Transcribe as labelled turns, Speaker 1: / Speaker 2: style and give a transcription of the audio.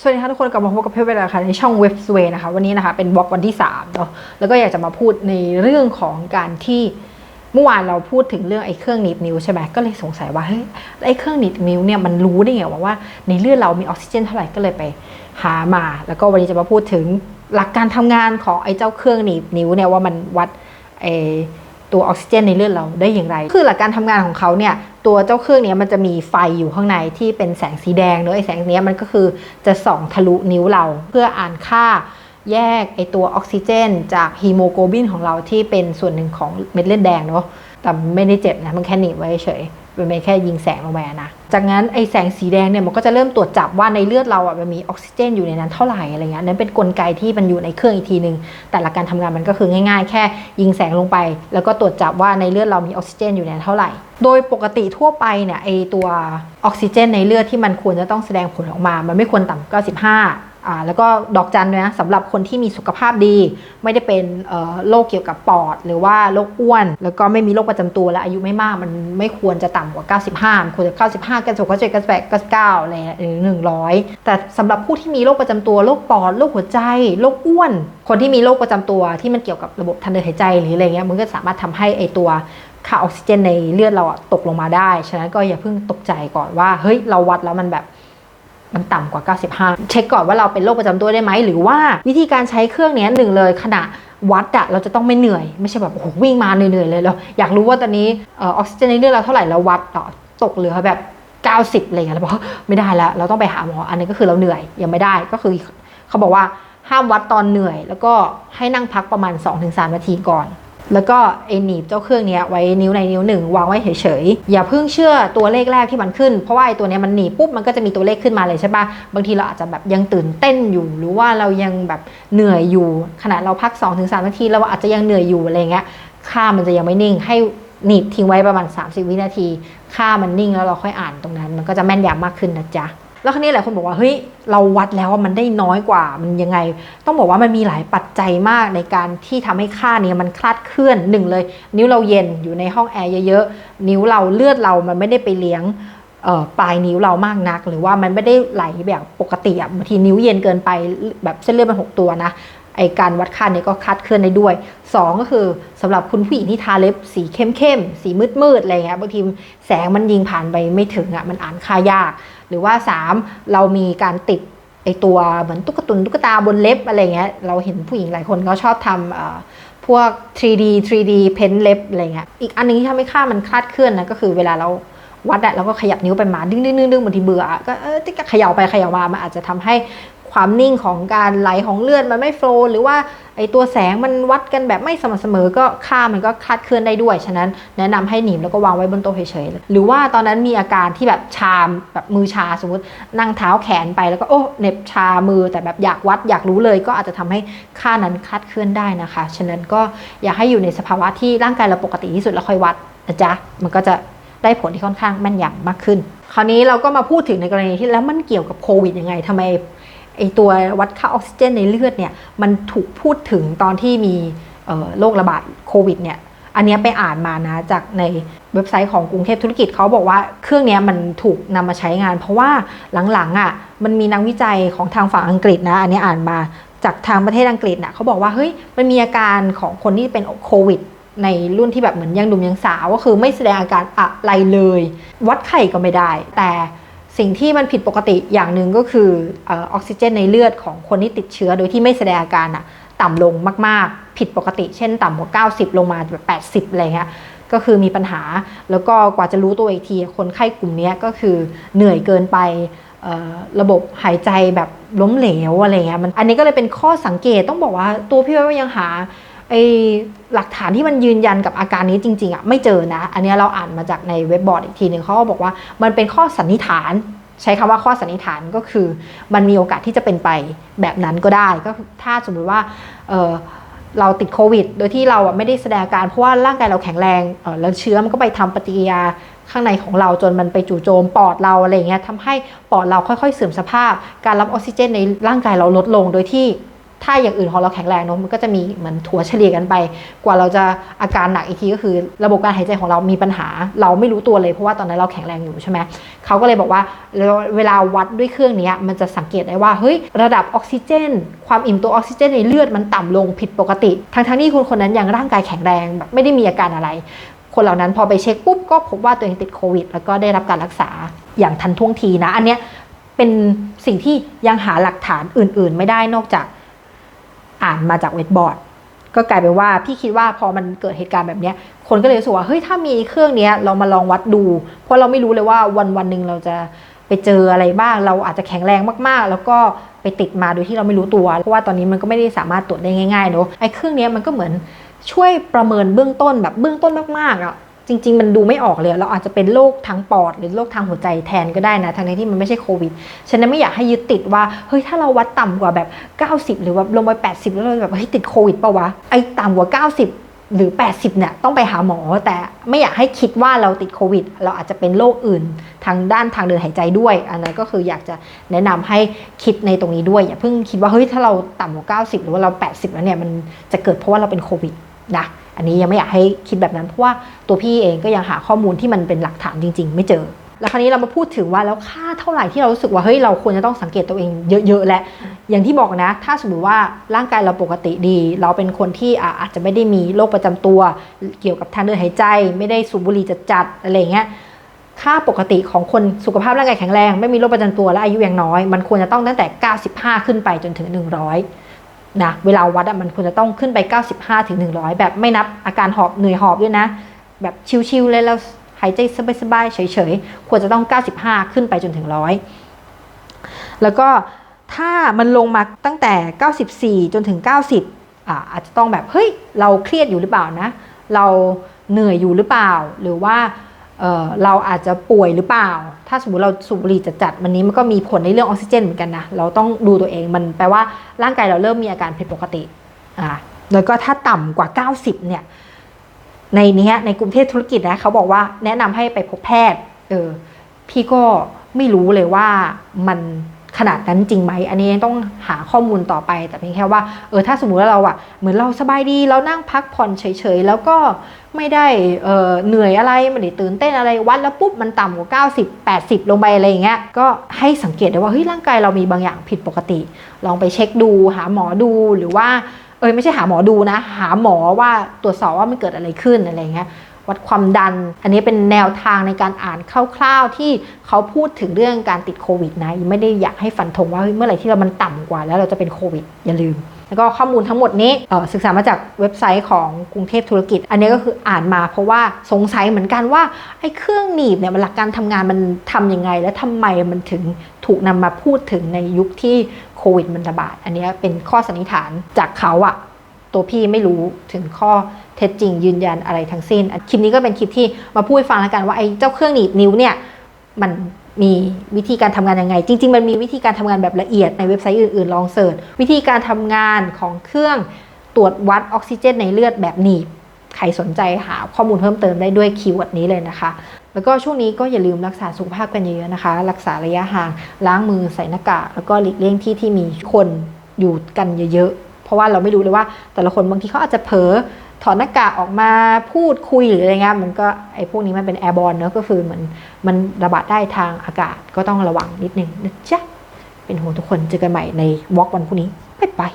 Speaker 1: สวัสดีค่ะทุกคนกลับมาพบกับเพจเวลาค่ะในช่องเว็บสเวนะคะวันนี้นะคะเป็นบล็อกวันที่3เนาะแล้วก็อยากจะมาพูดในเรื่องของการที่เมื่อวานเราพูดถึงเรื่องไอ้เครื่องหนีบนิ้วใช่ไหมก็เลยสงสัยว่าเฮ้ยไอ้เครื่องหนีบนิ้วเนี่ยมันรู้ได้ไงว่าว่าในเลือดเรามีออกซิเจนเท่าไหร่ก็เลยไปหามา แล้วก็วันนี้จะมาพูดถึงหลักการทำงานของไอ้เจ้าเครื่องหนีบนิ้วเนี่ยว่ามันวัดไอ้ตัวออกซิเจนในเลือดเราได้อย่างไร คือหลักการทำงานของเขาเนี่ย ตัวเจ้าเครื่องนี้มันจะมีไฟอยู่ข้างในที่เป็นแสงสีแดงเนอะไอแสงนี้มันก็คือจะส่องทะลุนิ้วเราเพื่ออ่านค่าแยกไอตัวออกซิเจน จากฮีโมโกลบินของเราที่เป็นส่วนหนึ่งของเม็ดเลือดแดงเนาะแต่ไม่ได้เจ็บนะมันแค่หนีบไว้เฉย เป็นแค่ยิงแสงลงไปนะ จากนั้นไอแสงสีแดงเนี่ยมันก็จะเริ่มตรวจจับว่าในเลือดเราอะมันมีออกซิเจนอยู่ในนั้นเท่าไหร่อะไรเงี้ยนั่นเป็นนกลไกที่มันอยู่ในเครื่องอีกทีหนึ่งแต่ละการทำงานมันก็คือง่ายๆ แค่ยิงแสงลงไป แล้วก็ตรวจจับว่าในเลือดเรามีออกซิเจนอยู่ในนั้นเท่าไหร่ โดยปกติทั่วไปเนี่ยไอตัวออกซิเจนในเลือดที่มันควรจะต้องแสดงผลออกมา มันไม่ควรต่ำกว่า95อ่า แล้วก็ดอกจันด้วยนะสำหรับคนที่มีสุขภาพดี ไม่ได้เป็นโรคเกี่ยวกับปอด หรือว่าโรคอ้วน แล้วก็ไม่มีโรคประจำตัวและอายุไม่มากมันไม่ควรจะต่ำกว่า 95ควรจะ 95 96 97 98 99อะไรหรือ100 แต่สำหรับผู้ที่มีโรคประจำตัวโรคปอดโรคหัวใจโรคอ้วน คนที่มีโรคประจำตัวที่มันเกี่ยวกับระบบทางเดินหายใจหรืออะไรเงี้ยมันก็สามารถทำให้ไอตัวค่าออกซิเจนในเลือดเราตกลงมาได้ ฉะนั้นก็อย่าเพิ่งตกใจก่อนว่า เฮ้ย เราวัดแล้วมันแบบ มันต่ำกว่า 95 เช็คก่อนว่าเราเป็นโรคประจำตัวได้ไหม หรือว่าวิธีการใช้เครื่องนี้หนึ่งเลยขณะวัดอะเราจะต้องไม่เหนื่อย ไม่ใช่แบบโอ้โหวิ่งมาเหนื่อยๆเลยเราอยากรู้ว่าตอนนี้ออกซิเจนในเลือดเราเท่าไหร่เราวัดต่อตกเหลือแบบ 90อะไรเงี้ยเราบอกไม่ได้แล้ว เราต้องไปหาหมออันนี้ก็คือเราเหนื่อยยังไม่ได้ก็คือเขาบอกว่าห้ามวัดตอนเหนื่อย แล้วก็ให้นั่งพักประมาณ 2-3 นาทีก่อน แล้วก็ไอหนีบเจ้าเครื่องนี้ไว้นิ้วในนิ้วหนึ่งวางไว้เฉยๆ อย่าเพิ่งเชื่อตัวเลขแรกที่มันขึ้น เพราะว่าไอตัวนี้มันหนีบปุ๊บมันก็จะมีตัวเลขขึ้นมาเลยใช่ปะบางทีเราอาจจะแบบยังตื่นเต้นอยู่ หรือว่าเรายังแบบเหนื่อยอยู่ขณะเราพัก 2-3นาทีเราอาจจะยังเหนื่อยอยู่อะไรเงี้ยค่ามันจะยังไม่นิ่งให้หนีบทิ้งไว้ประมาณ 30 วินาที ค่ามันนิ่งแล้วเราค่อยอ่านตรงนั้น มันก็จะแม่นยำมากขึ้นนะจ๊ะ แล้วคราวนี้หลายคนบอกว่าเฮ้ยเราวัดแล้วว่ามันได้น้อยกว่ามันยังไง ต้องบอกว่ามันมีหลายปัจจัยมากในการที่ทำให้ค่านี้มันคลาดเคลื่อนหนึ่งเลย นิ้วเราเย็นอยู่ในห้องแอร์เยอะๆนิ้วเราเลือดเรามันไม่ได้ไปเลี้ยงปลายนิ้วเรามากนัก หรือว่ามันไม่ได้ไหลแบบปกติอะบางทีนิ้วเย็นเกินไปแบบเส้นเลือดมันหกตัวนะไอการวัดค่าเนี่ยก็คลาดเคลื่อนได้ด้วย 2 ก็คือสำหรับคุณผู้หญิงที่ทาเล็บสีเข้มๆ สีมืดๆ อะไรเงี้ยบางทีแสงมันยิงผ่านไปไม่ถึงอะมันอ่านค่ายาก หรือว่า 3 เรามีการติดไอตัวเหมือนตุ๊กตุนตุ๊กตาบนเล็บอะไรเงี้ยเราเห็นผู้หญิงหลายคนเขาชอบทำพวก 3D 3D เพ้นเล็บอะไรเงี้ยอีกอันหนึงที่ทำให้ค่ามันคลาดเคลื่อนนะก็คือเวลาเราวัดอะเราก็ขยับนิ้วไปมา ดึงดึงดึงดึงบางทีเบื่อก็เออที่ก็ขย่าไปขย่ามามันอาจจะทำให้ ความนิ่งของการไหลของเลือดมันไม่โฟล์หรือว่าไอตัวแสงมันวัดกันแบบไม่สม่ำเสมอก็ค่ามันก็คลาดเคลื่อนได้ด้วย ฉะนั้นแนะนำให้หนีบแล้วก็วางไว้บนโต๊ะเฉยๆหรือว่าตอนนั้นมีอาการที่แบบชามแบบมือชาสมมตินั่งเท้าแขนไปแล้วก็โอ้เหน็บชามือแต่แบบอยากวัดอยากรู้เลย ก็อาจจะทำให้ค่านั้นคลาดเคลื่อนได้นะคะ ฉะนั้นก็อยากให้อยู่ในสภาวะที่ร่างกายเราปกติที่สุดแล้วค่อยวัดนะจ๊ะมันก็จะได้ผลที่ค่อนข้างแม่นยำมากขึ้น คราวนี้เราก็มาพูดถึงในกรณีที่แล้วมันเกี่ยวกับโควิดยังไงทำไม ไอตัววัดค่าออกซิเจนในเลือดเนี่ยมันถูกพูดถึงตอนที่มีโรคระบาดโควิดเนี่ยอันนี้ไปอ่านมานะจากในเว็บไซต์ของกรุงเทพธุรกิจเขาบอกว่าเครื่องนี้มันถูกนำมาใช้งาน เพราะว่าหลังๆอะมันมีนักวิจัยของทางฝั่งอังกฤษนะอันนี้อ่านมาจากทางประเทศอังกฤษน่ะเขาบอกว่าเฮ้ยมันมีอาการของคนที่เป็นโควิดในรุ่นที่แบบเหมือนยังหนุ่มยังสาวก็คือไม่แสดงอาการอะไรเลย วัดไข้ก็ไม่ได้ แต่ สิ่งที่มันผิดปกติอย่างหนึ่งก็คือออกซิเจนในเลือดของคนที่ติดเชื้อโดยที่ไม่แสดงอาการอะต่ำลงมาก ๆ ผิดปกติ เช่นต่ำกว่า 90 ลงมาแบบ80 อะไรเงี้ยก็คือมีปัญหาแล้วก็กว่าจะรู้ตัวอีกที คนไข้กลุ่มนี้ก็คือเหนื่อยเกินไประบบหายใจแบบล้มเหลวอะไรเงี้ยมันอันนี้ก็เลยเป็นข้อสังเกตต้องบอกว่าตัวพี่ว่ายังหา ไอหลักฐานที่มันยืนยันกับอาการนี้จริง ๆอะไม่เจอนะ อันนี้เราอ่านมาจากในเว็บบอร์ดอีกทีหนึ่งเขาก็บอกว่ามันเป็นข้อสันนิษฐาน ใช้คำว่าข้อสันนิษฐานก็คือ มันมีโอกาสที่จะเป็นไปแบบนั้นก็ได้ ก็ถ้าสมมติว่าเออเราติดโควิด โดยที่เราไม่ได้แสดงอาการเพราะว่าร่างกายเราแข็งแรงแล้วเชื้อมันก็ไปทำปฏิกิริยาข้างในของเราจนมันไปจู่โจมปอดเราอะไรเงี้ยทำให้ปอดเราค่อยๆเสื่อมสภาพ การรับออกซิเจนในร่างกายเราลดลงโดยที่ ถ้าอย่างอื่นของเราแข็งแรงเนอะมันก็จะมีเหมือนถัวเฉลี่ยกันไป กว่าเราจะอาการหนักอีกทีก็คือ ระบบการหายใจของเรามีปัญหา เราไม่รู้ตัวเลยเพราะว่าตอนนั้นเราแข็งแรงอยู่ใช่ไหมเขาก็เลยบอกว่าเวลาวัดด้วยเครื่องนี้มันจะสังเกตได้ว่าเฮ้ยระดับออกซิเจน ความอิ่มตัวออกซิเจนในเลือดมันต่ำลงผิดปกติ ทั้งๆที่คนคนนั้นยังร่างกายแข็งแรงแบบไม่ได้มีอาการอะไร คนเหล่านั้นพอไปเช็คปุ๊บก็พบว่าตัวเองติดโควิด แล้วก็ได้รับการรักษาอย่างทันท่วงทีนะ อันเนี้ยเป็นสิ่งที่ยังหาหลักฐานอื่น ๆ ไม่ได้นอกจาก อ่านมาจากเว็บบอร์ดก็กลายเป็นว่าพี่คิดว่าพอมันเกิดเหตุการณ์แบบนี้คนก็เลยรู้สึกว่าเฮ้ยถ้ามีเครื่องนี้เรามาลองวัดดู เพราะเราไม่รู้เลยว่าวันวันหนึ่งเราจะไปเจออะไรบ้าง เราอาจจะแข็งแรงมากๆ แล้วก็ไปติดมาโดยที่เราไม่รู้ตัว เพราะว่าตอนนี้มันก็ไม่ได้สามารถตรวจได้ง่ายๆเนอะไอ้เครื่องนี้มันก็เหมือนช่วยประเมินเบื้องต้นแบบเบื้องต้นมากๆอะ จริง ๆ มันดูไม่ออกเลย เราอาจจะเป็นโรคทางปอด หรือโรคทางหัวใจแทนก็ได้นะทั้งที่มันไม่ใช่โควิดฉะนั้นไม่อยากให้ยึดติดว่าเฮ้ยถ้าเราวัดต่ำกว่าแบบ 90 หรือว่าลงไป 80 แล้วเราแบบเฮ้ยติดโควิดปะวะไอ้ต่ำกว่า 90หรือ 80 เนี่ย ต้องไปหาหมอ แต่ไม่อยากให้คิดว่าเราติดโควิด เราอาจจะเป็นโรคอื่นทางด้านทางเดินหายใจด้วย อันนั้นก็คืออยากจะแนะนำให้คิดในตรงนี้ด้วย อย่าเพิ่งคิดว่า เฮ้ย ถ้าเราต่ำกว่า 90 หรือว่าเรา 80 แล้วเนี่ย มันจะเกิดเพราะว่าเราเป็นโควิดนะ อันนี้ยังไม่อยากให้คิดแบบนั้นเพราะว่าตัวพี่เองก็ยังหาข้อมูลที่มันเป็นหลักฐานจริง ๆ ไม่เจอ แล้วคราวนี้เรามาพูดถึงว่าแล้วค่าเท่าไหร่ที่เรารู้สึกว่าเฮ้ยเราควรจะต้องสังเกตตัวเองเยอะๆและอย่างที่บอกนะ ถ้าสมมติว่าร่างกายเราปกติดี เราเป็นคนที่อะอาจจะไม่ได้มีโรคประจำตัว เกี่ยวกับทางเดินหายใจ ไม่ได้สูบบุหรี่จัดๆอะไรเงี้ยค่าปกติของคนสุขภาพร่างกายแข็งแรง ไม่มีโรคประจำตัวและอายุยังน้อย มันควรจะต้องตั้งแต่ 95 ขึ้นไปจนถึง 100 นะเวลาวัดอะมันควรจะต้องขึ้นไป 95ถึง100 แบบไม่นับอาการหอบเหนื่อยหอบด้วยนะ แบบชิวๆเลยแล้วหายใจสบายๆเฉยๆ ควรจะต้อง 95 ขึ้นไปจนถึง 100 แล้วก็ถ้ามันลงมาตั้งแต่ 94 จนถึง 90อ่าอาจจะต้องแบบเฮ้ยเราเครียดอยู่หรือเปล่านะ เราเหนื่อยอยู่หรือเปล่า หรือว่า เเราอาจจะป่วยหรือเปล่า ถ้าสมมติเราสูบบุหรี่จัดๆวันนี้มันก็มีผลในเรื่องออกซิเจนเหมือนกันนะ เราต้องดูตัวเอง มันแปลว่าร่างกายเราเริ่มมีอาการผิดปกติ อ่า แล้วก็ถ้าต่ำกว่า 90 เนี่ย ในเนี้ยในกรุงเทพธุรกิจนะเขาบอกว่าแนะนำให้ไปพบแพทย์ เออ พี่ก็ไม่รู้เลยว่ามัน ขนาดนั้นจริงไหมอันนี้ต้องหาข้อมูลต่อไป แต่เพียงแค่ว่าเออถ้าสมมุติว่าเราอะเหมือนเราสบายดีเรานั่งพักผ่อนเฉยๆ แล้วก็ไม่ได้เออเหนื่อยอะไรไม่ได้ตื่นเต้นอะไรวัดแล้วปุ๊บมันต่ำกว่า 90 80 ลงไปอะไรอย่างเงี้ยก็ให้สังเกตได้ว่าเฮ้ยร่างกายเรามีบางอย่างผิดปกติ ลองไปเช็คดูหาหมอดูหรือว่าเออไม่ใช่หาหมอดูนะ หาหมอว่าตรวจสอบว่ามันเกิดอะไรขึ้นอะไรเงี้ย วัดความดัน อันนี้เป็นแนวทางในการอ่านคร่าวๆ ที่เขาพูดถึงเรื่องการติดโควิดนะไม่ได้อยากให้ฟันธงว่าเมื่อไหร่ที่เรามันต่ำกว่า แล้วเราจะเป็นโควิดอย่าลืม แล้วก็ข้อมูลทั้งหมดนี้ศึกษามาจากเว็บไซต์ของกรุงเทพธุรกิจ อันนี้ก็คืออ่านมาเพราะว่าสงสัยเหมือนกันว่าไอ้เครื่องหนีบเนี่ยมันหลักการทำงานมันทำยังไง และทำไมมันถึงถูกนำมาพูดถึงในยุคที่โควิดมันระบาด อันนี้เป็นข้อสันนิษฐานจากเขาอะ ตัวพี่ไม่รู้ถึงข้อเท็จจริงยืนยันอะไรทั้งสิ้น คลิปนี้ก็เป็นคลิปที่มาพูดให้ฟังแล้วกันว่าไอ้เจ้าเครื่องหนีบนิ้วเนี่ยมันมีวิธีการทำงานยังไง จริง ๆ มันมีวิธีการทำงานแบบละเอียดในเว็บไซต์อื่น ๆ ลองเสิร์ชวิธีการทำงานของเครื่องตรวจวัดออกซิเจนในเลือดแบบหนีบใครสนใจหาข้อมูลเพิ่มเติมได้ด้วยคีย์เวิร์ดนี้เลยนะคะ แล้วก็ช่วงนี้ก็อย่าลืมรักษาสุขภาพกันเยอะๆนะคะ รักษาระยะห่างล้างมือใส่หน้ากากแล้วก็หลีกเลี่ยงที่ที่มีคนอยู่กันเยอะๆ เพราะว่าเราไม่รู้เลยว่าแต่ละคนบางทีเขาอาจจะเผลอถอดหน้ากากออกมาพูดคุยหรืออะไรเงี้ยมันก็ไอ้พวกนี้มันเป็นแอร์บอลเนอะก็คือเหมือนมันระบาดได้ทางอากาศก็ต้องระวังนิดนึงนะจ๊ะเป็นห่วงทุกคนเจอกันใหม่ในวอล์กวันพรุ่งนี้บ๊ายบาย